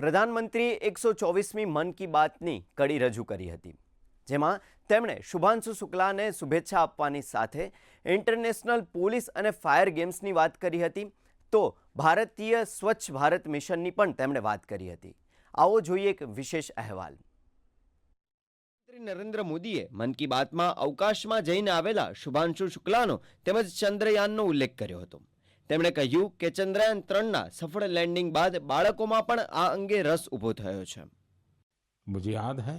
પ્રધાનમંત્રીએ એકસો ચોવીસમી મન કી બાતની કડી રજૂ કરી હતી, જેમાં તેમણે શુભાંશુ શુક્લાને શુભેચ્છા આપવાની સાથે ઇન્ટરનેશનલ પોલીસ અને ફાયર ગેમ્સની વાત કરી હતી, તો ભારતીય સ્વચ્છ ભારત મિશનની પણ તેમણે વાત કરી હતી. આવો જોઈએ એક વિશેષ અહેવાલ. નરેન્દ્ર મોદીએ મન કી બાતમાં અવકાશમાં જઈને આવેલા શુભાંશુ શુક્લાનો તેમજ ચંદ્રયાનનો ઉલ્લેખ કર્યો હતો. તેમણે કહ્યું કે ચંદ્રયાન ત્રણના સફળ લેન્ડિંગ બાદ બાળકોમાં પણ આ અંગે રસ ઊભો થયો છે मुझे याद है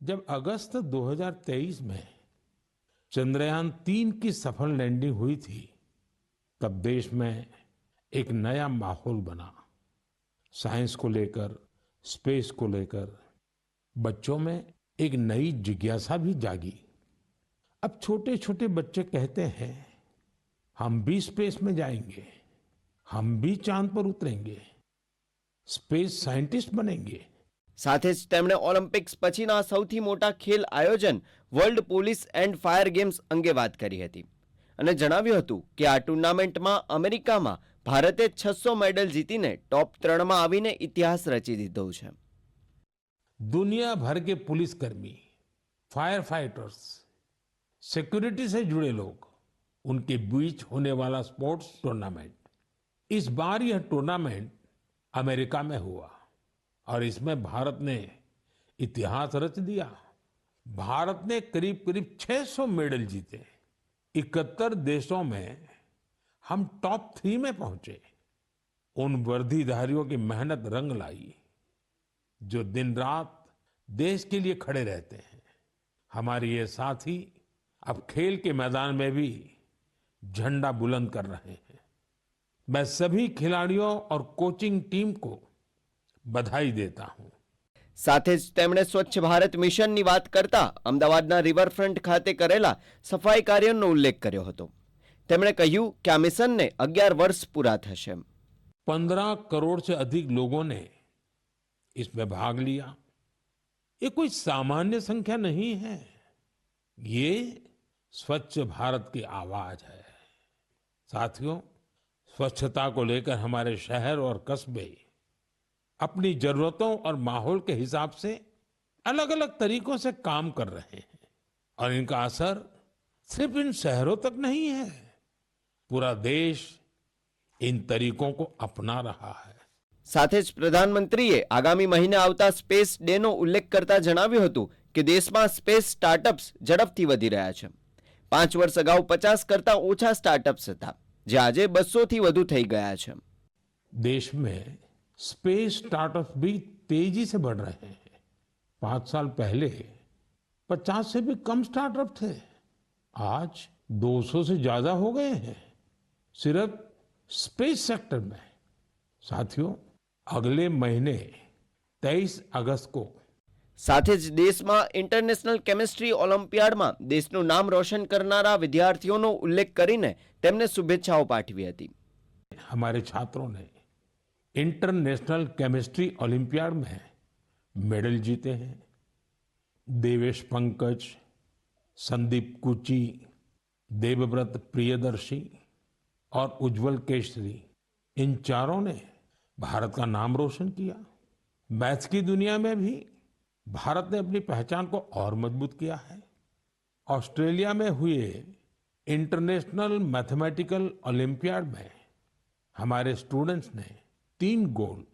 जब अगस्त 2023 में चंद्रयान तीन की सफल लैंडिंग हुई थी तब देश में एक नया माहौल बना साइंस को लेकर स्पेस को लेकर बच्चों में एक नई जिज्ञासा भी जागी अब छोटे छोटे बच्चे कहते हैं हम भी स्पेस में जाएंगे हम भी चांद पर उतरेंगे स्पेस साइंटिस्ट बनेंगे સાથે જ તેમણે ઓલિમ્પિક્સ પછીના સૌથી મોટા ખેલ આયોજન world police and fire games અંગે વાત કરી હતી અને જણાવ્યું હતું કે આ ટુર્નામેન્ટમાં અમેરિકામાં ભારતે છસો મેડલ જીતીને ટોપ ત્રણમાં આવીને ઇતિહાસ રચી દીધો છે दुनिया भर के पुलिसकर्मी फायर फाइटर्स सिक्योरिटी से जुड़े लोग उनके बीच होने वाला स्पोर्ट्स टूर्नामेंट। इस बार यह टूर्नामेंट अमेरिका में हुआ और इसमें भारत ने इतिहास रच दिया। भारत ने करीब करीब 600 मेडल जीते। इकहत्तर देशों में हम टॉप थ्री में पहुँचे। उन वर्दीधारियों की मेहनत रंग लाई, जो दिन रात देश के लिए खड़े रहते हैं। हमारे ये साथी अब खेल के मैदान में भी झंडा बुलंद कर रहे हैं मैं सभी खिलाड़ियों और कोचिंग टीम को बधाई देता हूं સાથે જ તેમણે સ્વચ્છ ભારત મિશનની વાત કરતા અમદાવાદના રિવરફ્રન્ટ ખાતે કરેલા સફાઈ કાર્યનો ઉલ્લેખ કર્યો હતો તેમણે કહ્યું કે આ મિશનને અગિયાર વર્ષ પૂરા થશે पंद्रह करोड़ से अधिक लोगों ने इसमें भाग लिया ये कोई सामान्य संख्या नहीं है ये स्वच्छ भारत की आवाज है साथियों स्वच्छता को लेकर हमारे शहर और कस्बे अपनी जरूरतों और माहौल के हिसाब से अलग अलग तरीकों से काम कर रहे हैं और इनका असर सिर्फ इन शहरों तक नहीं है पूरा देश इन तरीकों को अपना रहा है સાથે જ પ્રધાનમંત્રીએ આગામી મહિને આવતા સ્પેસ ડેનો ઉલ્લેખ કરતા જણાવ્યું હતું કે દેશમાં સ્પેસ સ્ટાર્ટઅપ્સ ઝડપથી વધી રહ્યા છે પાંચ વર્ષ અગાઉ પચાસ કરતા ઓછા સ્ટાર્ટઅપ્સ હતા જે આજે બસોથી વધુ થઈ ગયા છે देश में स्पेस स्टार्टअप भी तेजी से बढ़ रहे हैं पांच साल पहले 50 से भी कम स्टार्टअप थे आज 200 से ज्यादा हो गए हैं सिर्फ स्पेस सेक्टर में साथियों अगले महीने 23 अगस्त को સાથે જ દેશમાં ઇન્ટરનેશનલ કેમિસ્ટ્રી ઓલિમ્પિયાડમાં દેશનું નામ રોશન કરનારા વિદ્યાર્થીઓનો ઉલ્લેખ કરીને તેમને શુભેચ્છાઓ પાઠવી હતી हमारे छात्रों ने इंटरनेशनल केमिस्ट्री ओलंपियाड में मेडल जीते हैं देवेश पंकज संदीप कुची देवव्रत प्रियदर्शी और उज्जवल केशरी इन चारों ने भारत का नाम रोशन किया मैथ्स की दुनिया में भी भारत ने अपनी पहचान को और मजबूत किया है ऑस्ट्रेलिया में हुए इंटरनेशनल मैथमेटिकल ओलंपियाड में हमारे स्टूडेंट्स ने तीन गोल्ड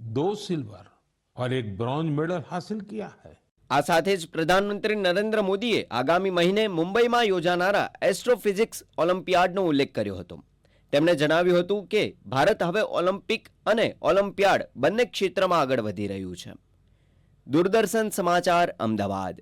दो सिल्वर और एक ब्रॉन्ज मेडल हासिल किया है આ સાથે જ પ્રધાનમંત્રી નરેન્દ્ર મોદીએ આગામી મહિને મુંબઈમાં યોજાનારા એસ્ટ્રોફિઝિક્સ ઓલિમ્પિયાડનો ઉલ્લેખ કર્યો હતો તેમણે જણાવ્યું હતું કે ભારત હવે ઓલિમ્પિક અને ઓલિમ્પિયાડ બંને ક્ષેત્રમાં આગળ વધી રહ્યું છે દૂરદર્શન સમાચાર અમદાવાદ